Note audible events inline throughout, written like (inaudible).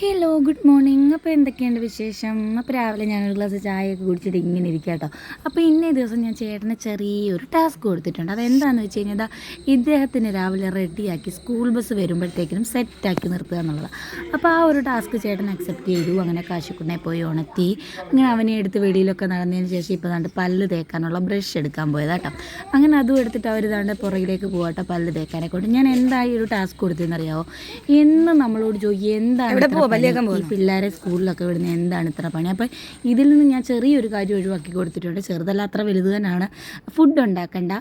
Hello good morning അപ്പോൾ എന്തൊക്കെയുണ്ട് വിശേഷം? അപ്പോൾ രാവിലെ ഞാനൊരു ഗ്ലാസ് ചായയൊക്കെ കുടിച്ചിട്ട് ഇങ്ങനെ ഇരിക്കുക കേട്ടോ അപ്പോൾ ഇന്നേ ദിവസം ഞാൻ ചേട്ടന് ചെറിയൊരു ടാസ്ക് കൊടുത്തിട്ടുണ്ട്. അതെന്താണെന്ന് വെച്ച് കഴിഞ്ഞാൽ ഇദ്ദേഹത്തിന് രാവിലെ റെഡിയാക്കി സ്കൂൾ ബസ് വരുമ്പോഴത്തേക്കിനും സെറ്റാക്കി നിർത്തുക എന്നുള്ളതാണ് അപ്പോൾ ആ ഒരു ടാസ്ക് ചേട്ടൻ അക്സെപ്റ്റ് ചെയ്തു. അങ്ങനെ കാശുക്കുണ്ണെ പോയി ഉണത്തി അങ്ങനെ അവനെ എടുത്ത് വെളിയിലൊക്കെ നടന്നതിന് ശേഷം ഇപ്പോൾ ദാണ്ട് പല്ല് തേക്കാനുള്ള ബ്രഷ് എടുക്കാൻ പോയത് കേട്ടോ അങ്ങനെ അതും എടുത്തിട്ട് അവർ ദാണ്ട് പുറകിലേക്ക് പോകട്ടെ പല്ല് തേക്കാനെ കൊണ്ട്. ഞാൻ എന്തായി ഒരു ടാസ്ക് കൊടുത്തതെന്നറിയാമോ എന്ന് നമ്മളോട് ചോദിക്കും എന്താണ് ഈ പിള്ളേരെ സ്കൂളിലൊക്കെ വിടുന്ന എന്താണ് ഇത്ര പണി? അപ്പം ഇതിൽ നിന്ന് ഞാൻ ചെറിയൊരു കാര്യം ഒഴിവാക്കി കൊടുത്തിട്ടുണ്ട്. ചെറുതല്ല അത്ര വലുത് തന്നെയാണ്. ഫുഡ് ഉണ്ടാക്കണ്ട.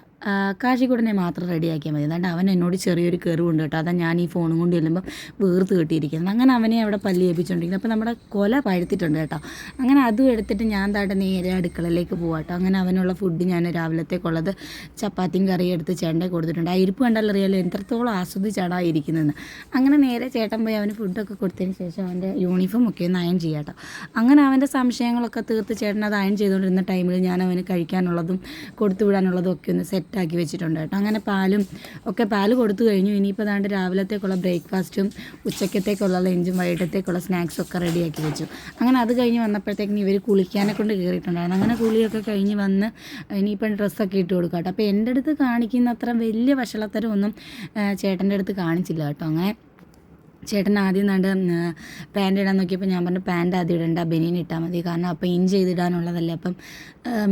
കാശിക്കുടനെ മാത്രം റെഡിയാക്കിയാൽ മതി. അതുകൊണ്ട് അവൻ എന്നോട് ചെറിയൊരു കയറുണ്ട് കേട്ടോ. അതാ ഞാൻ ഈ ഫോണും കൊണ്ട് ചെല്ലുമ്പോൾ വീർത്ത് കെട്ടിയിരിക്കുന്നത്. അങ്ങനെ അവനെ അവിടെ പല്ലി ഏൽപ്പിച്ചുകൊണ്ടിരിക്കുന്നത് അപ്പോൾ നമ്മുടെ കൊല പഴുത്തിട്ടുണ്ട് കേട്ടോ. അങ്ങനെ അതും എടുത്തിട്ട് ഞാൻ താട്ടെ നേരെ അടുക്കളയിലേക്ക് പോകാം കേട്ടോ. അങ്ങനെ അവനുള്ള ഫുഡ് ഞാൻ രാവിലത്തേക്കുള്ളത് ചപ്പാത്തിയും കറിയും എടുത്ത് ചേട്ടന്റെ കൊടുത്തിട്ടുണ്ട്. ആ ഇരിപ്പ് കണ്ടാലറിയാലോ എത്രത്തോളം ആസ്വദിച്ചാണ് ആ ഇരിക്കുന്നതെന്ന് അങ്ങനെ നേരെ ചേട്ടൻ പോയി അവന് ഫുഡൊക്കെ കൊടുത്തതിന് ശേഷം അവന്റെ യൂണിഫോം ഒക്കെ ഒന്ന് അയൺ ചെയ്യാം കേട്ടോ അങ്ങനെ അവന്റെ സംശയങ്ങളൊക്കെ തീർത്ത് ചേട്ടൻ അത് അയൺ ചെയ്തുകൊണ്ടിരുന്ന ടൈമിൽ ഞാൻ അവന് കഴിക്കാനുള്ളതും കൊടുത്തു വിടാനുള്ളതും ഒക്കെ ഒന്ന് സെറ്റാക്കി വെച്ചിട്ടുണ്ട് കേട്ടോ അങ്ങനെ പാലും ഒക്കെ പാൽ കൊടുത്തു കഴിഞ്ഞു. ഇനിയിപ്പോൾ അതാണ്ട് രാവിലത്തേക്കുള്ള ബ്രേക്ക്ഫാസ്റ്റും ഉച്ചക്കത്തേക്കുള്ള ലഞ്ചും വൈകിട്ടത്തേക്കുള്ള സ്നാക്സും ഒക്കെ റെഡിയാക്കി വെച്ചു. അങ്ങനെ അത് കഴിഞ്ഞ് വന്നപ്പോഴത്തേക്കും ഇവർ കുളിക്കാനെ കൊണ്ട് കയറിയിട്ടുണ്ടായിരുന്നു അങ്ങനെ കുളിയൊക്കെ കഴിഞ്ഞ് വന്ന് ഇനിയിപ്പം ഡ്രസ്സൊക്കെ ഇട്ട് കൊടുക്കാം കേട്ടോ അപ്പോൾ എന്റെ അടുത്ത് കാണിക്കുന്ന അത്ര വലിയ വഷളത്തരം ഒന്നും ചേട്ടന്റെ അടുത്ത് കാണിച്ചില്ല കേട്ടോ അങ്ങനെ ചേട്ടൻ ആദ്യം നാണ്ട് പാന്റ് ഇടാൻ നോക്കിയപ്പോൾ ഞാൻ പറഞ്ഞു പാന്റ് ആദ്യം ഇടണ്ട ബനിയൻ ഇട്ടാൽ മതി. കാരണം അപ്പോൾ ഇഞ്ച് ചെയ്തിടാനുള്ളതല്ലേ. അപ്പം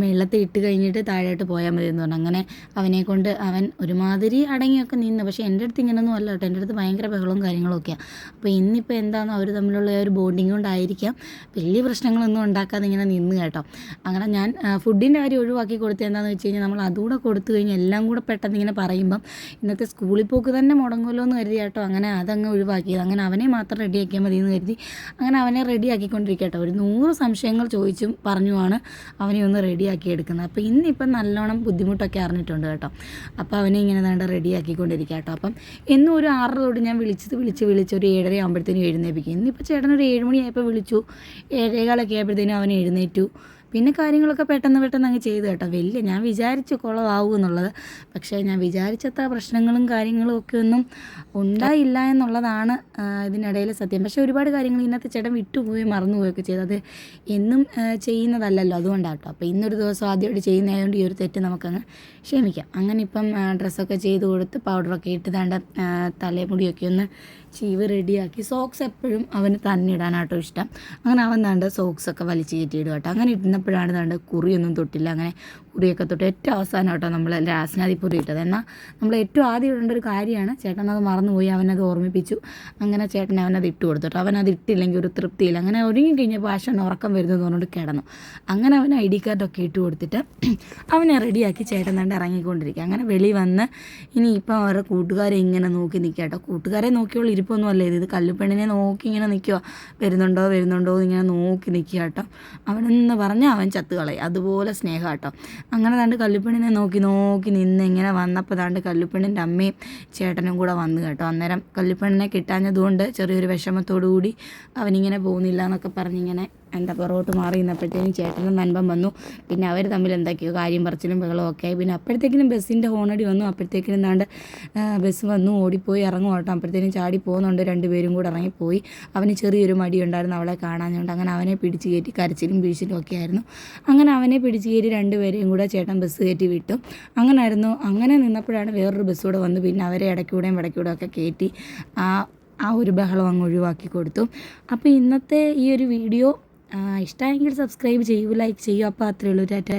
വെള്ളത്തിൽ ഇട്ട് കഴിഞ്ഞിട്ട് താഴോട്ട് പോയാൽ മതി എന്ന് പറഞ്ഞു. അങ്ങനെ അവനെ കൊണ്ട് അവൻ ഒരുമാതിരി അടങ്ങിയൊക്കെ നിന്ന്. പക്ഷേ എന്റെ അടുത്ത് ഇങ്ങനെയൊന്നും അല്ല കേട്ടോ. എന്റെ അടുത്ത് ഭയങ്കര ബഹളവും കാര്യങ്ങളൊക്കെയാണ് അപ്പോൾ ഇന്നിപ്പോൾ എന്താണെന്ന് അവർ തമ്മിലുള്ള ഒരു ബോണ്ടിങ് കൊണ്ടായിരിക്കാം. വലിയ പ്രശ്നങ്ങളൊന്നും ഉണ്ടാക്കാതെ ഇങ്ങനെ നിന്ന് കേട്ടോ. അങ്ങനെ ഞാൻ ഫുഡിന്റെ കാര്യം ഒഴിവാക്കി കൊടുത്തത് എന്താണെന്ന് വെച്ച് കഴിഞ്ഞാൽ നമ്മൾ അതുകൂടെ കൊടുത്തു കഴിഞ്ഞാൽ എല്ലാം കൂടെ പെട്ടെന്ന് ഇങ്ങനെ പറയുമ്പം ഇന്നത്തെ സ്കൂളിൽ പോക്ക് തന്നെ മുടങ്ങുമല്ലോ എന്ന് കരുതി കേട്ടോ അങ്ങനെ അതങ്ങ് ഒഴിവാക്കിയത് അങ്ങനെ അവനെ മാത്രം റെഡിയാക്കിയാൽ മതി എന്ന് കരുതി. അങ്ങനെ അവനെ റെഡിയാക്കിക്കൊണ്ടിരിക്കട്ടെ ഒരു നൂറ് സംശയങ്ങൾ ചോദിച്ചും പറഞ്ഞുമാണ് അവനെ ഒന്ന് റെഡിയാക്കി എടുക്കുന്നത്. അപ്പോൾ ഇന്നിപ്പം നല്ലോണം ബുദ്ധിമുട്ടൊക്കെ അറിഞ്ഞിട്ടുണ്ട് കേട്ടോ. അപ്പോൾ അവനെ ഇങ്ങനെ വേണ്ട റെഡിയാക്കിക്കൊണ്ടിരിക്കുക കേട്ടോ അപ്പം എന്നും ഒരു ആറര തൊട്ട് ഞാൻ വിളിച്ചത് വിളിച്ച് വിളിച്ച് ഒരു ഏഴര ആകുമ്പോഴത്തേനും എഴുന്നേൽപ്പിക്കും. ഇന്നിപ്പോൾ ചേട്ടൻ ഒരു ഏഴ് മണിയായപ്പോൾ വിളിച്ചു. ഏഴേകാലൊക്കെ ആയപ്പോഴത്തേനും അവൻ എഴുന്നേറ്റു. പിന്നെ കാര്യങ്ങളൊക്കെ പെട്ടെന്ന് പെട്ടെന്ന് അങ്ങ് ചെയ്തു കേട്ടോ. വലിയ ഞാൻ വിചാരിച്ചു കുളമാവും എന്നുള്ളത്. പക്ഷേ ഞാൻ വിചാരിച്ചത്ര പ്രശ്നങ്ങളും കാര്യങ്ങളും ഒക്കെ ഒന്നും ഉണ്ടായില്ല എന്നുള്ളതാണ് ഇതിനിടയിൽ സത്യം. പക്ഷേ ഒരുപാട് കാര്യങ്ങൾ ഇന്നത്തെ ചേട്ടൻ വിട്ടുപോയി മറന്നുപോയൊക്കെ ചെയ്തു. അത് എന്നും ചെയ്യുന്നതല്ലല്ലോ അതുകൊണ്ടാണ് കേട്ടോ അപ്പോൾ ഇന്നൊരു ദിവസം ആദ്യമായിട്ട് ചെയ്യുന്നതായതുകൊണ്ട് ഈ ഒരു തെറ്റ് നമുക്കങ്ങ് ക്ഷമിക്കാം. അങ്ങനെ ഇപ്പം ഡ്രസ്സൊക്കെ ചെയ്ത് കൊടുത്ത് പൗഡറൊക്കെ ഇട്ട് താണ്ട തലമുടിയൊക്കെ ഒന്ന് ചീവ് റെഡിയാക്കി സോക്സ് എപ്പോഴും അവന് തന്നെ ഇടാനാട്ടോ ഇഷ്ടം. അങ്ങനെ അവൻ താണ്ട് സോക്സൊക്കെ വലിച്ചു കയറ്റി ഇടുക കേട്ടോ. അങ്ങനെ ഇടുന്നപ്പോഴാണ് താണ്ട് കുറിയൊന്നും തൊട്ടില്ല. അങ്ങനെ കുറിയൊക്കെ തൊട്ട് ഏറ്റവും അവസാനം കേട്ടോ നമ്മൾ രാസനാദിപ്പുറി ഇട്ടത്. എന്നാൽ നമ്മൾ ഏറ്റവും ആദ്യം ഇടേണ്ട ഒരു കാര്യമാണ് ചേട്ടൻ അത് മറന്നുപോയി അവനത് ഓർമ്മിപ്പിച്ചു. അങ്ങനെ ചേട്ടൻ അവനത് ഇട്ട് കൊടുത്തു കേട്ടോ. അവനത് ഇട്ടില്ലെങ്കിൽ ഒരു തൃപ്തിയില്ല. അങ്ങനെ ഒരുങ്ങി കഴിഞ്ഞ ആശാൻ ഉറക്കം വരുന്നത് പറഞ്ഞുകൊണ്ട് കിടന്നു. അങ്ങനെ അവൻ ഐ ഡി കാർഡൊക്കെ ഇട്ട് കൊടുത്തിട്ട് (clears throat) അവനെ റെഡിയാക്കി ചേട്ടൻ തണ്ട് ഇറങ്ങിക്കൊണ്ടിരിക്കുക. അങ്ങനെ വെളി വന്ന് ഇനി ഇപ്പം അവരുടെ കൂട്ടുകാരെ ഇങ്ങനെ നോക്കി നിൽക്കുക കേട്ടോ. കൂട്ടുകാരെ നോക്കിയുള്ള ഇരിപ്പൊന്നും അല്ലേ ഇത്. കല്ലുപെണ്ണിനെ നോക്കി ഇങ്ങനെ നിൽക്കുക വരുന്നുണ്ടോ വരുന്നുണ്ടോ എന്ന് ഇങ്ങനെ നോക്കി നിൽക്കുക കേട്ടോ. അവനെന്ന് പറഞ്ഞാൽ അവൻ ചത്ത് കളയും അതുപോലെ സ്നേഹം കേട്ടോ അങ്ങനെ താണ്ട് കല്ലുപ്പെണ്ണിനെ നോക്കി നോക്കി നിന്ന് ഇങ്ങനെ വന്നപ്പോൾ താണ്ട് കല്ലുപ്പെണ്ണിന്റെ അമ്മയും ചേട്ടനും കൂടെ വന്നു കേട്ടോ. അന്നേരം കല്ലുപ്പെണ്ണിനെ കിട്ടാഞ്ഞതുകൊണ്ട് ചെറിയൊരു വിഷമത്തോടു കൂടി അവനിങ്ങനെ പോകുന്നില്ല എന്നൊക്കെ പറഞ്ഞിങ്ങനെ എന്താ പുറകോട്ട് മാറി നിന്നപ്പോഴത്തേനും ചേട്ടനും നൻപം വന്നു. പിന്നെ അവർ തമ്മിൽ എന്തൊക്കെയോ കാര്യം പറച്ചിലും ബഹളവും ഒക്കെ ആയി. പിന്നെ അപ്പോഴത്തേക്കിനും ബസ്സിന്റെ ഹോണടി വന്നു. അപ്പോഴത്തേക്കിനും എന്താണ്ട് ബസ് വന്നു ഓടിപ്പോയി ഇറങ്ങും കേട്ടോ. അപ്പോഴത്തേനും ചാടി പോകുന്നുണ്ട്. രണ്ടുപേരും കൂടെ ഇറങ്ങിപ്പോയി. അവന് ചെറിയൊരു മടി ഉണ്ടായിരുന്നു അവളെ കാണാഞ്ഞുകൊണ്ട് അങ്ങനെ അവനെ പിടിച്ച് കയറ്റി കരച്ചിലും വീഴ്ചിലും ഒക്കെ ആയിരുന്നു. അങ്ങനെ അവനെ പിടിച്ച് കയറ്റി രണ്ടുപേരെയും കൂടെ ചേട്ടൻ ബസ് കയറ്റി വിട്ടു. അങ്ങനെ ആയിരുന്നു അങ്ങനെ നിന്നപ്പോഴാണ് വേറൊരു ബസ് കൂടെ വന്നു. പിന്നെ അവരെ ഇടയ്ക്കൂടെയും ഇടയ്ക്കൂടെ ഒക്കെ കയറ്റി ആ ആ ഒരു ബഹളം അങ്ങ് ഒഴിവാക്കി കൊടുത്തു. അപ്പോൾ ഇന്നത്തെ ഈ ഒരു വീഡിയോ ഇഷ്ടമായെങ്കിൽ സബ്സ്ക്രൈബ് ചെയ്യൂ ലൈക്ക് ചെയ്യൂ. അപ്പോൾ അത്രയേ ഉള്ളൂ. ടാറ്റ.